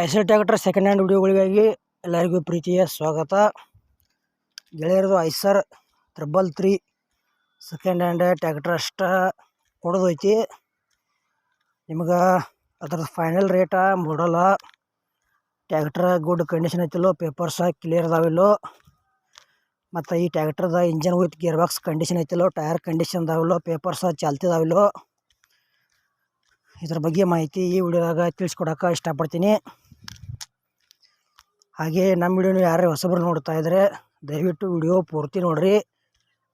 Eicher tractor second hand ವಿಡಿಯೋಗಳಿಗಾಗಿ ಎಲ್ಲರಿಗೂ ಪ್ರೀತಿಯ ಸ್ವಾಗತ. ಗೆಳೆಯರದು Eicher triple three second hand tractor ಅಷ್ಟ ಕೊಡೋದೈತಿ. ನಿಮ್ಗೆ ಅದ್ರದ್ದು ಫೈನಲ್ ರೇಟ ಮಾಡಲ್ಲ ಟ್ಯಾಕ್ಟ್ರ ಗುಡ್ ಕಂಡೀಷನ್ ಐತಿಲ್ಲೋ ಪೇಪರ್ಸ ಕ್ಲಿಯರ್ ಅದಾವಿಲ್ಲೋ. ಮತ್ತು ಈ ಟ್ಯಾಕ್ಟ್ರದ engine with gear box condition ಐತಿಲ್ಲೋ, tyre condition ಅದಾವಿಲ್ಲೋ ಪೇಪರ್ಸ್ ಚಾಲ್ತಿದಾವಿಲ್ಲೋ. ಇದ್ರ ಬಗ್ಗೆ ಮಾಹಿತಿ ಈ ವಿಡಿಯೋದಾಗ ತಿಳಿಸ್ಕೊಡಕ್ಕೆ ಇಷ್ಟಪಡ್ತೀನಿ. ಹಾಗೆ ನಮ್ಮ ವಿಡಿಯೋನ ಯಾರೇ ಹೊಸಬ್ರು ನೋಡ್ತಾ ಇದ್ದರೆ ದಯವಿಟ್ಟು ವಿಡಿಯೋ ಪೂರ್ತಿ ನೋಡಿರಿ.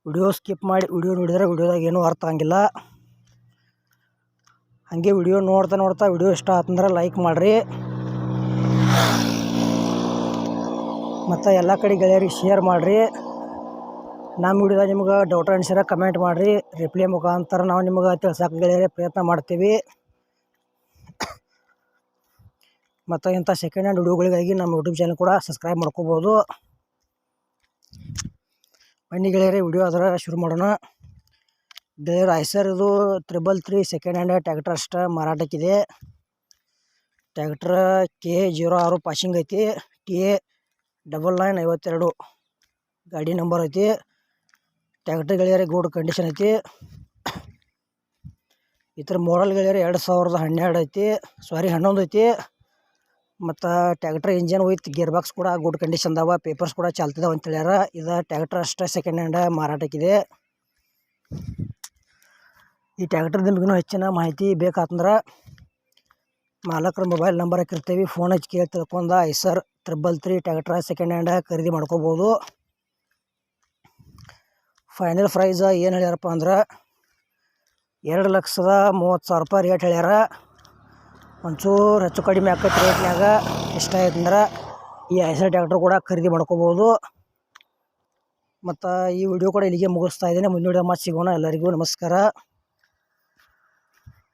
ವಿಡಿಯೋ ಸ್ಕಿಪ್ ಮಾಡಿ ವಿಡಿಯೋ ನೋಡಿದರೆ ವಿಡಿಯೋದಾಗ ಏನೂ ಅರ್ಥ ಆಗಿಲ್ಲ ಹಾಗೆ ವಿಡಿಯೋ ನೋಡ್ತಾ ನೋಡ್ತಾ ವಿಡಿಯೋ ಇಷ್ಟ ಆತಂದ್ರೆ ಲೈಕ್ ಮಾಡಿರಿ. ಮತ್ತು ಎಲ್ಲ ಕಡೆ ಗೆಳೆಯರಿಗೆ ಶೇರ್ ಮಾಡಿರಿ. ನಮ್ಮ ವಿಡಿಯೋದಾಗ ನಿಮ್ಗೆ ಡೌಟ್ ಅನ್ಸಿರ ಕಮೆಂಟ್ ಮಾಡಿರಿ. ರಿಪ್ಲೈ ಮುಖಾಂತರ ನಾವು ನಿಮ್ಗೆ ತಿಳ್ಸಕ್ಕೆ ಗೆಳೆಯರೇ ಪ್ರಯತ್ನ ಮಾಡ್ತೀವಿ. ಮತ್ತು ಇಂಥ ಸೆಕೆಂಡ್ ಹ್ಯಾಂಡ್ ವಿಡಿಯೋಗಳಿಗಾಗಿ ನಮ್ಮ ಯೂಟ್ಯೂಬ್ ಚಾನಲ್ ಕೂಡ ಸಬ್ಸ್ಕ್ರೈಬ್ ಮಾಡ್ಕೋಬೋದು. ಬನ್ನಿ ಗೆಳೆಯರೇ ವಿಡಿಯೋ ಅದರ ಶುರು ಮಾಡೋಣ. ಗೆಳೆಯರು ಐಸರ್ ಇದು triple three second hand tractor ಅಷ್ಟು ಮಾರಾಟಕ್ಕಿದೆ. ಟ್ಯಾಕ್ಟ್ರ ಕೆ ಜೀರೋ ಆರು ಪಾಸಿಂಗ್ ಐತಿ. ಟಿ ಎ ಡಬಲ್ ನೈನ್ ಐವತ್ತೆರಡು ಗಾಡಿ ನಂಬರ್ ಐತಿ. ಟ್ಯಾಕ್ಟ್ರ್ ಗೆಳೆಯರಿ ಗುಡ್ ಕಂಡೀಷನ್ ಐತಿ. ಈ ಥರ ಗೆಳೆಯರಿ ಎರಡು ಸಾವಿರದ ಹನ್ನೆರಡು ಐತಿ. ಸಾರಿ ಹನ್ನೊಂದು ಐತಿ. ಮತ್ತು tractor engine with gear box ಕೂಡ ಗುಡ್ ಕಂಡೀಷನ್ ಅದಾವ ಪೇಪರ್ಸ್ ಕೂಡ ಚಾಲ್ತಿದಾವೆ ಅಂತ ಹೇಳ್ಯಾರ. ಇದು ಟ್ಯಾಕ್ಟ್ರ್ ಅಷ್ಟೇ ಸೆಕೆಂಡ್ ಹ್ಯಾಂಡ್ ಮಾರಾಟಕ್ಕಿದೆ ಈ ಟ್ಯಾಕ್ಟ್ರ್ ನಿಮಗಿನ್ನೂ ಹೆಚ್ಚಿನ ಮಾಹಿತಿ ಬೇಕಾತಂದ್ರೆ ಮಾಲಕರ ಮೊಬೈಲ್ ನಂಬರ್ ಹಾಕಿರ್ತೀವಿ. ಫೋನ್ ಹಚ್ಚಿ ಕೇಳಿ ತಿಳ್ಕೊಂಡ Eicher triple three tractor second hand ಖರೀದಿ ಮಾಡ್ಕೋಬೋದು. ಫೈನಲ್ ಪ್ರೈಸ ಏನು ಹೇಳ್ಯಾರಪ್ಪ ಅಂದ್ರೆ ಎರಡು ಲಕ್ಷದ ಮೂವತ್ತು ಸಾವಿರ ರೂಪಾಯಿ ರೇಟ್ ಹೇಳ್ಯಾರ. ಒಂಚೂರು ಹೆಚ್ಚು ಕಡಿಮೆ ಆಕೈತೆ ರೇಟ್ನಾಗ ಇಷ್ಟ ಆಯ್ತಂದ್ರೆ ಈ ಐಸರ್ ಟ್ಯಾಕ್ಟ್ರ್ ಕೂಡ ಖರೀದಿ ಮಾಡ್ಕೋಬೋದು. ಮತ್ತು ಈ ವಿಡಿಯೋ ಕೂಡ ಇಲ್ಲಿಗೆ ಮುಗಿಸ್ತಾ ಇದ್ದೀನಿ. ಮುಂದಿನ ವಿಡಿಯೋ ಸಿಗೋಣ. ಎಲ್ಲರಿಗೂ ನಮಸ್ಕಾರ.